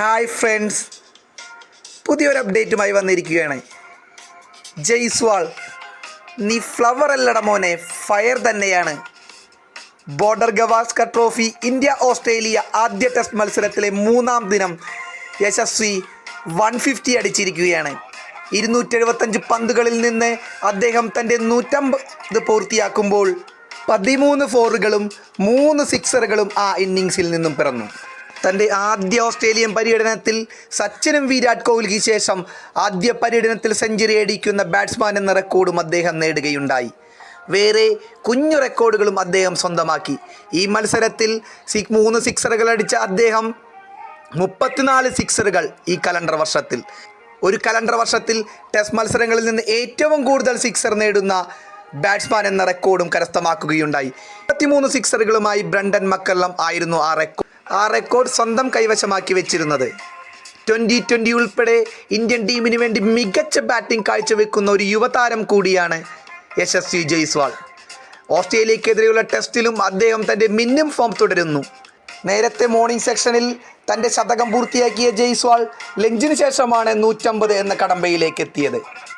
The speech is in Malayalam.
ഹായ് ഫ്രണ്ട്സ് പുതിയൊരു അപ്ഡേറ്റുമായി വന്നിരിക്കുകയാണ്. ജയ്സ്വാൾ നീ ഫ്ലവർ അല്ലട മോനെ ഫയർ തന്നെയാണ്. Border Gavaskar trophy India Australia ആദ്യ ടെസ്റ്റ് മത്സരത്തിലെ മൂന്നാം ദിനം യശസ്വി വൺ ഫിഫ്റ്റി അടിച്ചിരിക്കുകയാണ്. ഇരുന്നൂറ്റെഴുപത്തഞ്ച് പന്തുകളിൽ നിന്ന് അദ്ദേഹം തന്റെ നൂറ്റമ്പത് പൂർത്തിയാക്കുമ്പോൾ പതിമൂന്ന് ഫോറുകളും മൂന്ന് സിക്സറുകളും ആ ഇന്നിങ്സിൽ നിന്നും പിറന്നു. തന്റെ ആദ്യ ഓസ്ട്രേലിയൻ പര്യടനത്തിൽ സച്ചിനും വിരാട് കോഹ്ലിക്ക് ശേഷം ആദ്യ പര്യടനത്തിൽ സെഞ്ചുറി അടിക്കുന്ന ബാറ്റ്സ്മാൻ എന്ന റെക്കോർഡും അദ്ദേഹം നേടുകയുണ്ടായി. വേറെ കുഞ്ഞു റെക്കോർഡുകളും അദ്ദേഹം സ്വന്തമാക്കി. ഈ മത്സരത്തിൽ സിക് മൂന്ന് സിക്സറുകൾ അടിച്ച അദ്ദേഹം മുപ്പത്തിനാല് സിക്സറുകൾ ഈ കലണ്ടർ വർഷത്തിൽ. ഒരു കലണ്ടർ വർഷത്തിൽ ടെസ്റ്റ് മത്സരങ്ങളിൽ നിന്ന് ഏറ്റവും കൂടുതൽ സിക്സർ നേടുന്ന ബാറ്റ്സ്മാൻ എന്ന റെക്കോർഡും കരസ്ഥമാക്കുകയുണ്ടായി. മുപ്പത്തിമൂന്ന് സിക്സറുകളുമായി ബ്രണ്ടൻ മക്കല്ലം ആയിരുന്നു ആ റെക്കോർഡ് ആ റെക്കോർഡ് സ്വന്തം കൈവശമാക്കി വെച്ചിരുന്നത്. ട്വന്റി ട്വന്റി ഉൾപ്പെടെ ഇന്ത്യൻ ടീമിന് വേണ്ടി മികച്ച ബാറ്റിംഗ് കാഴ്ചവെക്കുന്ന ഒരു യുവതാരം കൂടിയാണ് യശസ്വി ജയ്സ്വാൾ. ഓസ്ട്രേലിയക്കെതിരെയുള്ള ടെസ്റ്റിലും അദ്ദേഹം തന്റെ മിന്നും ഫോം തുടരുന്നു. നേരത്തെ മോർണിംഗ് സെക്ഷനിൽ തന്റെ ശതകം പൂർത്തിയാക്കിയ ജയ്സ്വാൾ ലഞ്ചിന് ശേഷമാണ് നൂറ്റമ്പത് എന്ന കടമ്പയിലേക്ക് എത്തിയത്.